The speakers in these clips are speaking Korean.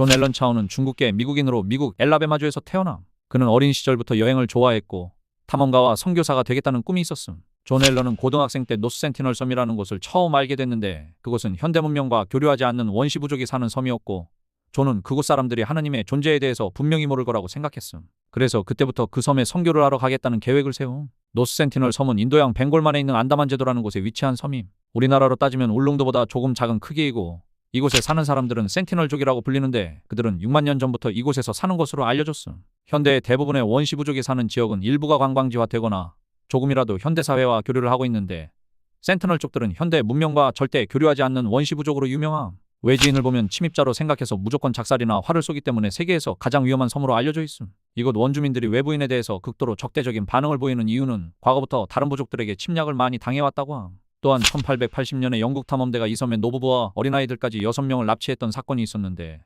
존 앨런 차오는 중국계 미국인으로 미국 엘라베마주에서 태어남. 그는 어린 시절부터 여행을 좋아했고 탐험가와 선교사가 되겠다는 꿈이 있었음. 존 앨런은 고등학생 때 노스 센티널 섬이라는 곳을 처음 알게 됐는데 그곳은 현대 문명과 교류하지 않는 원시 부족이 사는 섬이었고 존은 그곳 사람들이 하나님의 존재에 대해서 분명히 모를 거라고 생각했음. 그래서 그때부터 그 섬에 선교를 하러 가겠다는 계획을 세움. 노스 센티널 섬은 인도양 벵골만에 있는 안다만 제도라는 곳에 위치한 섬임. 우리나라로 따지면 울릉도보다 조금 작은 크기이고 이곳에 사는 사람들은 센티널족이라고 불리는데 그들은 6만 년 전부터 이곳에서 사는 것으로 알려졌음. 현대의 대부분의 원시 부족이 사는 지역은 일부가 관광지화 되거나 조금이라도 현대 사회와 교류를 하고 있는데 센티널족들은 현대 문명과 절대 교류하지 않는 원시 부족으로 유명함. 외지인을 보면 침입자로 생각해서 무조건 작살이나 화를 쏘기 때문에 세계에서 가장 위험한 섬으로 알려져 있음. 이곳 원주민들이 외부인에 대해서 극도로 적대적인 반응을 보이는 이유는 과거부터 다른 부족들에게 침략을 많이 당해왔다고 함. 또한 1880년에 영국 탐험대가 이 섬에 노부부와 어린아이들까지 6명을 납치했던 사건이 있었는데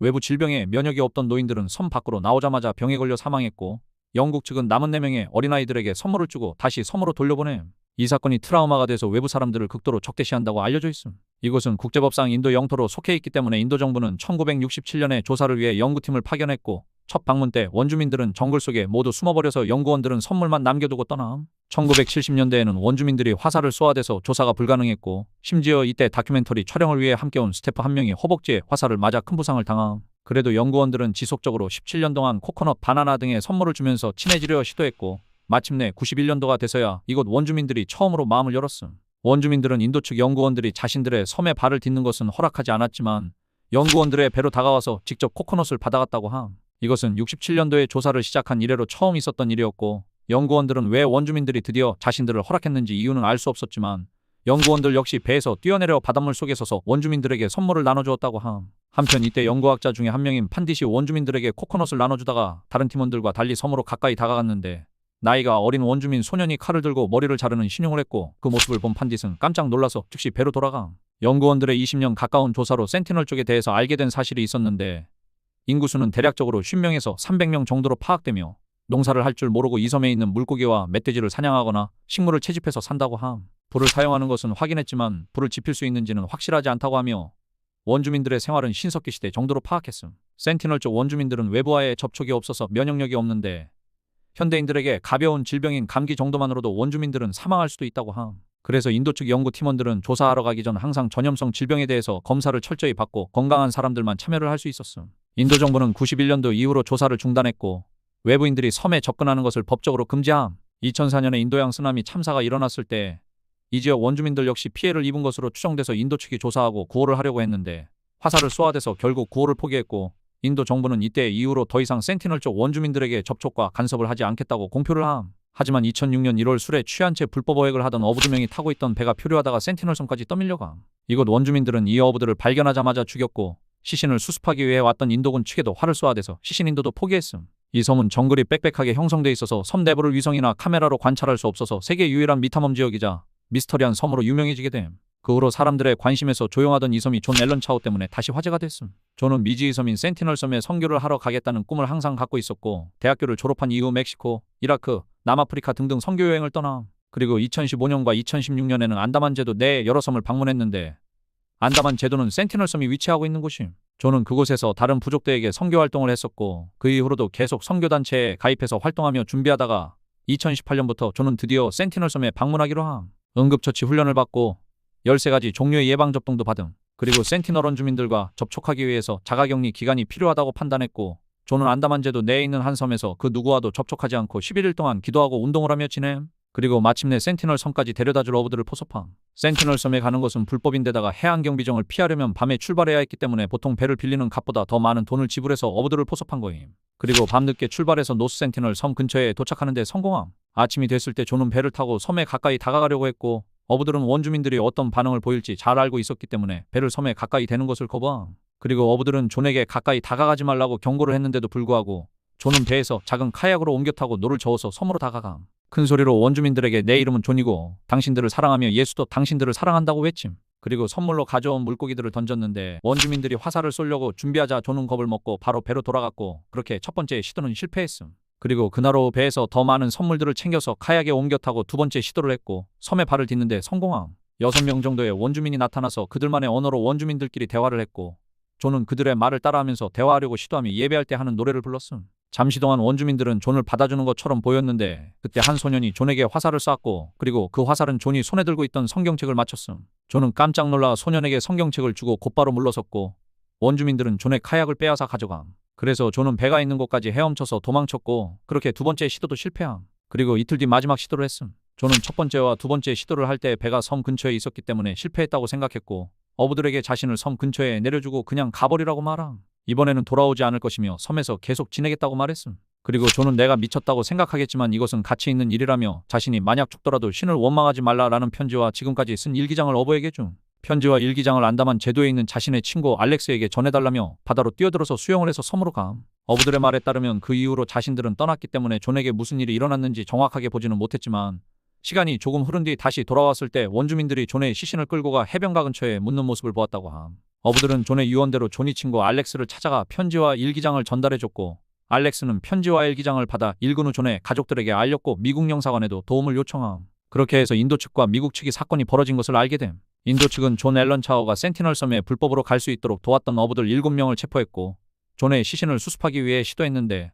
외부 질병에 면역이 없던 노인들은 섬 밖으로 나오자마자 병에 걸려 사망했고 영국 측은 남은 4명의 어린아이들에게 선물을 주고 다시 섬으로 돌려보냄. 이 사건이 트라우마가 돼서 외부 사람들을 극도로 적대시한다고 알려져 있음. 이곳은 국제법상 인도 영토로 속해 있기 때문에 인도 정부는 1967년에 조사를 위해 연구팀을 파견했고 첫 방문 때 원주민들은 정글 속에 모두 숨어버려서 연구원들은 선물만 남겨두고 떠남. 1970년대에는 원주민들이 화살을 쏘아대서 조사가 불가능했고 심지어 이때 다큐멘터리 촬영을 위해 함께 온 스태프 한 명이 허벅지에 화살을 맞아 큰 부상을 당함. 그래도 연구원들은 지속적으로 17년 동안 코코넛, 바나나 등의 선물을 주면서 친해지려 시도했고 마침내 91년도가 돼서야 이곳 원주민들이 처음으로 마음을 열었음. 원주민들은 인도 측 연구원들이 자신들의 섬에 발을 딛는 것은 허락하지 않았지만 연구원들의 배로 다가와서 직접 코코넛을 받아갔다고 함. 이것은 67년도에 조사를 시작한 이래로 처음 있었던 일이었고 연구원들은 왜 원주민들이 드디어 자신들을 허락했는지 이유는 알 수 없었지만 연구원들 역시 배에서 뛰어내려 바닷물 속에 서서 원주민들에게 선물을 나눠주었다고 함. 한편 이때 연구학자 중에 한 명인 판디시 원주민들에게 코코넛을 나눠주다가 다른 팀원들과 달리 섬으로 가까이 다가갔는데 나이가 어린 원주민 소년이 칼을 들고 머리를 자르는 신용을 했고 그 모습을 본 판딧은 깜짝 놀라서 즉시 배로 돌아가. 연구원들의 20년 가까운 조사로 센티널 쪽에 대해서 알게 된 사실이 있었는데 인구수는 대략적으로 50명에서 300명 정도로 파악되며 농사를 할 줄 모르고 이 섬에 있는 물고기와 멧돼지를 사냥하거나 식물을 채집해서 산다고 함. 불을 사용하는 것은 확인했지만 불을 지필 수 있는지는 확실하지 않다고 하며 원주민들의 생활은 신석기 시대 정도로 파악했음. 센티널 쪽 원주민들은 외부와의 접촉이 없어서 면역력이 없는데 현대인들에게 가벼운 질병인 감기 정도만으로도 원주민들은 사망할 수도 있다고 함. 그래서 인도 측 연구 팀원들은 조사하러 가기 전 항상 전염성 질병에 대해서 검사를 철저히 받고 건강한 사람들만 참여를 할 수 있었음. 인도 정부는 91년도 이후로 조사를 중단했고 외부인들이 섬에 접근하는 것을 법적으로 금지함. 2004년에 인도양 쓰나미 참사가 일어났을 때 이 지역 원주민들 역시 피해를 입은 것으로 추정돼서 인도 측이 조사하고 구호를 하려고 했는데 화살을 쏘아대서 결국 구호를 포기했고 인도 정부는 이때 이후로 더 이상 센티널 쪽 원주민들에게 접촉과 간섭을 하지 않겠다고 공표를 함. 하지만 2006년 1월 술에 취한 채 불법 어획을 하던 어부 두 명이 타고 있던 배가 표류하다가 센티널 섬까지 떠밀려감. 이곳 원주민들은 이 어부들을 발견하자마자 죽였고 시신을 수습하기 위해 왔던 인도군 측에도 활을 쏘아대서 시신 인도도 포기했음. 이 섬은 정글이 빽빽하게 형성돼 있어서 섬 내부를 위성이나 카메라로 관찰할 수 없어서 세계 유일한 미탐험 지역이자 미스터리한 섬으로 유명해지게 됨. 그 후로 사람들의 관심에서 조용하던 이 섬이 존 앨런 차오 때문에 다시 화제가 됐음. 존은 미지의 섬인 센티널 섬에 선교를 하러 가겠다는 꿈을 항상 갖고 있었고 대학교를 졸업한 이후 멕시코, 이라크, 남아프리카 등등 선교 여행을 떠나 그리고 2015년과 2016년에는 안다만 제도 내 여러 섬을 방문했는데 안다만 제도는 센티널 섬이 위치하고 있는 곳임. 존은 그곳에서 다른 부족들에게 선교 활동을 했었고 그 이후로도 계속 선교 단체에 가입해서 활동하며 준비하다가 2018년부터 존은 드디어 센티널 섬에 방문하기로 함. 응급처치 훈련을 받고 13가지 종류의 예방접종도 받음. 그리고 센티널 원 주민들과 접촉하기 위해서 자가격리 기간이 필요하다고 판단했고 존은 안다만 제도 내에 있는 한 섬에서 그 누구와도 접촉하지 않고 11일 동안 기도하고 운동을 하며 지냄. 그리고 마침내 센티널 섬까지 데려다줄 어부들을 포섭함. 센티널 섬에 가는 것은 불법인데다가 해안 경 비정을 피하려면 밤에 출발해야 했기 때문에 보통 배를 빌리는 값보다 더 많은 돈을 지불해서 어부들을 포섭한 거임. 그리고 밤늦게 출발해서 노스 센티널 섬 근처에 도착하는데 성공함. 아침이 됐을 때 존은 배를 타고 섬에 가까이 다가가려고 했고 어부들은 원주민들이 어떤 반응을 보일지 잘 알고 있었기 때문에 배를 섬에 가까이 대는 것을 거부함. 그리고 어부들은 존에게 가까이 다가가지 말라고 경고를 했는데도 불구하고 존은 배에서 작은 카약으로 옮겨 타고 노를 저어서 섬으로 다가감. 큰 소리로 원주민들에게 내 이름은 존이고 당신들을 사랑하며 예수도 당신들을 사랑한다고 외침. 그리고 선물로 가져온 물고기들을 던졌는데 원주민들이 화살을 쏘려고 준비하자 존은 겁을 먹고 바로 배로 돌아갔고 그렇게 첫 번째 시도는 실패했음. 그리고 그날 오후 배에서 더 많은 선물들을 챙겨서 카약에 옮겨 타고 두 번째 시도를 했고 섬에 발을 딛는데 성공함. 여섯 명 정도의 원주민이 나타나서 그들만의 언어로 원주민들끼리 대화를 했고 존은 그들의 말을 따라하면서 대화하려고 시도하며 예배할 때 하는 노래를 불렀음. 잠시 동안 원주민들은 존을 받아주는 것처럼 보였는데 그때 한 소년이 존에게 화살을 쐈고 그리고 그 화살은 존이 손에 들고 있던 성경책을 맞췄음. 존은 깜짝 놀라 소년에게 성경책을 주고 곧바로 물러섰고 원주민들은 존의 카약을 빼앗아 가져감. 그래서 존은 배가 있는 곳까지 헤엄쳐서 도망쳤고 그렇게 두 번째 시도도 실패함. 그리고 이틀 뒤 마지막 시도를 했음. 존은 첫 번째와 두 번째 시도를 할 때 배가 섬 근처에 있었기 때문에 실패했다고 생각했고 어부들에게 자신을 섬 근처에 내려주고 그냥 가버리라고 말함. 이번에는 돌아오지 않을 것이며 섬에서 계속 지내겠다고 말했음. 그리고 존은 내가 미쳤다고 생각하겠지만 이것은 가치 있는 일이라며 자신이 만약 죽더라도 신을 원망하지 말라라는 편지와 지금까지 쓴 일기장을 어부에게 줌. 편지와 일기장을 안담한 제도에 있는 자신의 친구 알렉스에게 전해달라며 바다로 뛰어들어서 수영을 해서 섬으로 감. 어부들의 말에 따르면 그 이후로 자신들은 떠났기 때문에 존에게 무슨 일이 일어났는지 정확하게 보지는 못했지만 시간이 조금 흐른 뒤 다시 돌아왔을 때 원주민들이 존의 시신을 끌고 가 해변가 근처에 묻는 모습을 보았다고 함. 어부들은 존의 유언대로 존이 친구 알렉스를 찾아가 편지와 일기장을 전달해줬고 알렉스는 편지와 일기장을 받아 읽은 후 존의 가족들에게 알렸고 미국 영사관에도 도움을 요청함. 그렇게 해서 인도 측과 미국 측이 사건이 벌어진 것을 알게 됨. 인도 측은 존 앨런 차워가 센티널 섬에 불법으로 갈 수 있도록 도왔던 어부들 7명을 체포했고 존의 시신을 수습하기 위해 시도했는데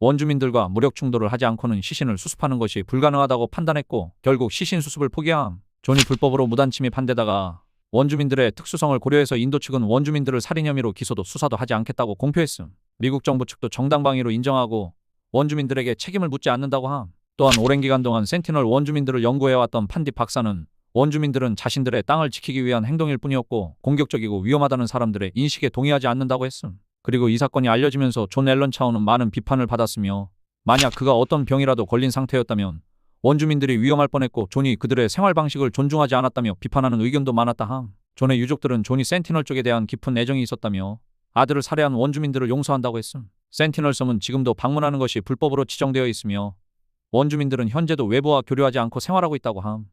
원주민들과 무력 충돌을 하지 않고는 시신을 수습하는 것이 불가능하다고 판단했고 결국 시신 수습을 포기함. 존이 불법으로 무단 침입한 데다가 원주민들의 특수성을 고려해서 인도 측은 원주민들을 살인 혐의로 기소도 수사도 하지 않겠다고 공표했음. 미국 정부 측도 정당방위로 인정하고 원주민들에게 책임을 묻지 않는다고 함. 또한 오랜 기간 동안 센티널 원주민들을 연구해왔던 판디 박사는 원주민들은 자신들의 땅을 지키기 위한 행동일 뿐이었고 공격적이고 위험하다는 사람들의 인식에 동의하지 않는다고 했음. 그리고 이 사건이 알려지면서 존 앨런 차우는 많은 비판을 받았으며 만약 그가 어떤 병이라도 걸린 상태였다면 원주민들이 위험할 뻔했고 존이 그들의 생활 방식을 존중하지 않았다며 비판하는 의견도 많았다 함. 존의 유족들은 존이 센티널 쪽에 대한 깊은 애정이 있었다며 아들을 살해한 원주민들을 용서한다고 했음. 센티널 섬은 지금도 방문하는 것이 불법으로 지정되어 있으며 원주민들은 현재도 외부와 교류하지 않고 생활하고 있다고 함.